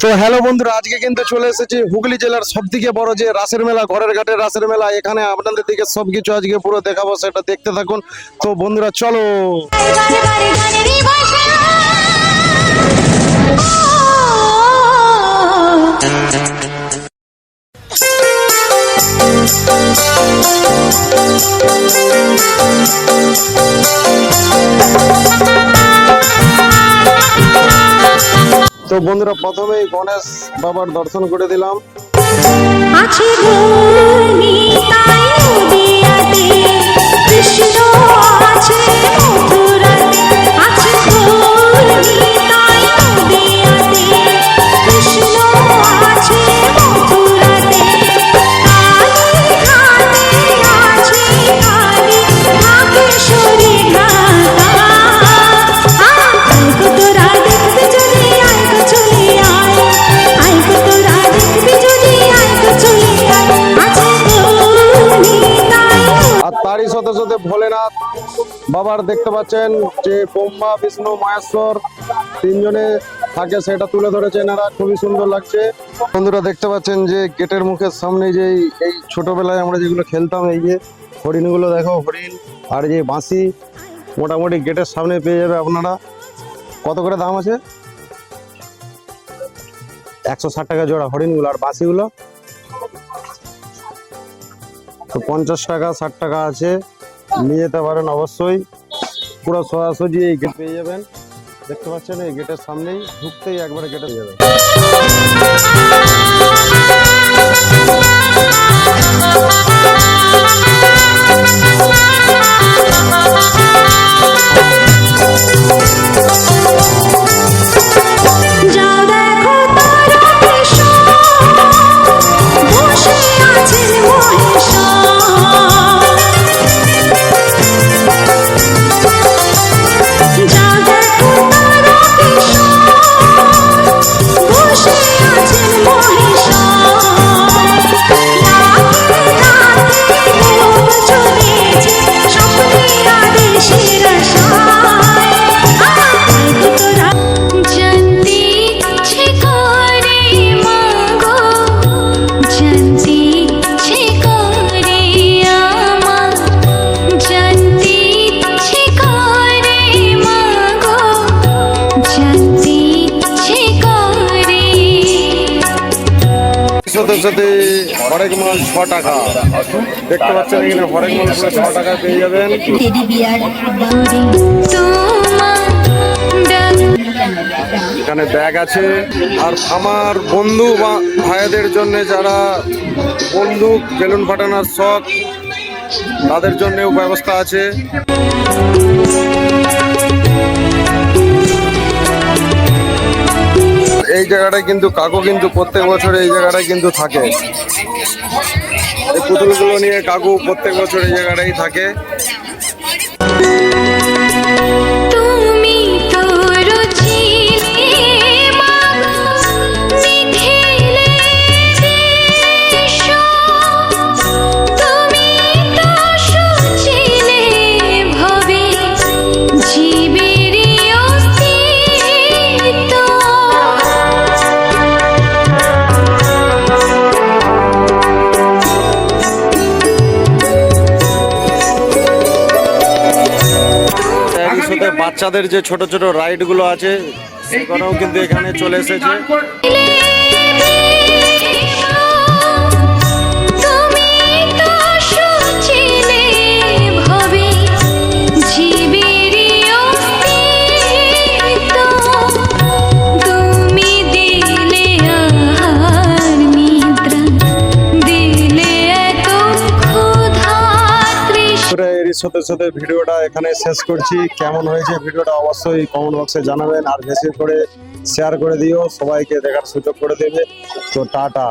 তো হ্যালো বন্ধুরা, আজকে কিন্তু চলে এসেছি হুগলি জেলার সব থেকে বড় যে রাসের মেলা, ঘরের ঘাটের রাসের মেলা। এখানে আপনাদের দিকে সবকিছু আজকে পুরো দেখাবো, সেটা দেখতে থাকুন। তো বন্ধুরা, চলো। তো বন্ধুরা প্রথমেই গণেশ বাবার দর্শন করে দিলাম। আছে তারই সাথে সাথে ভোলেনাথ। বাবার দেখতে পাচ্ছেন যে ব্রহ্মা, বিষ্ণু, মহেশ্বর তিনজনে থাকে, সেটা তুলে ধরেছে এনারা। খুবই সুন্দর লাগছে। বন্ধুরা দেখতে পাচ্ছেন যে গেটের মুখের সামনে যে এই- ছোটবেলায় আমরা যেগুলো খেলতাম, এই যে হরিণগুলো দেখো, হরিণ আর যে বাঁশি, মোটামুটি গেটের সামনে পেয়ে যাবে আপনারা। কত করে দাম আছে? একশো ষাট টাকা জোড়া হরিণগুলো আর বাঁশিগুলো। পঞ্চাশ টাকা, ষাট টাকা আছে। নিয়ে যেতে পারেন অবশ্যই। পুরো সরাসরি এই গেট পেয়ে যাবেন। দেখতে পাচ্ছেন এই গেটের সামনেই ঢুকতেই একবারে গেটে যাবেন। সাথে সাথে হরেক মাল ছ টাকা। দেখতে পাচ্ছেন এখানে হরেক মাল পুরো ছ টাকা পেয়ে যাবেন। এখানে ব্যাগ আছে। আর আমার বন্ধু বা ভাইদের জন্য যারা বন্ধু বেলুন ফাটানোর শখ, তাদের জন্যও ব্যবস্থা আছে। এই জায়গাটায় কিন্তু কাকু কিন্তু প্রত্যেক বছর এই জায়গাটায় কিন্তু থাকে। এই পুতুলগুলো নিয়ে কাকু প্রত্যেক বছর এই জায়গাটাই থাকে। বাচ্চাদের যে ছোট ছোট রাইডগুলো আছে সেখানেও কিন্তু এখানে চলে এসেছে। সাথে সাথে ভিডিওটা এখানে শেষ করছি। কেমন হয়েছে ভিডিওটা অবশ্যই কমেন্ট বক্সে জানাবেন। আর বেশি করে শেয়ার করে দিও। সবাইকে দেখার সুযোগ করে দেবে। তো টাটা।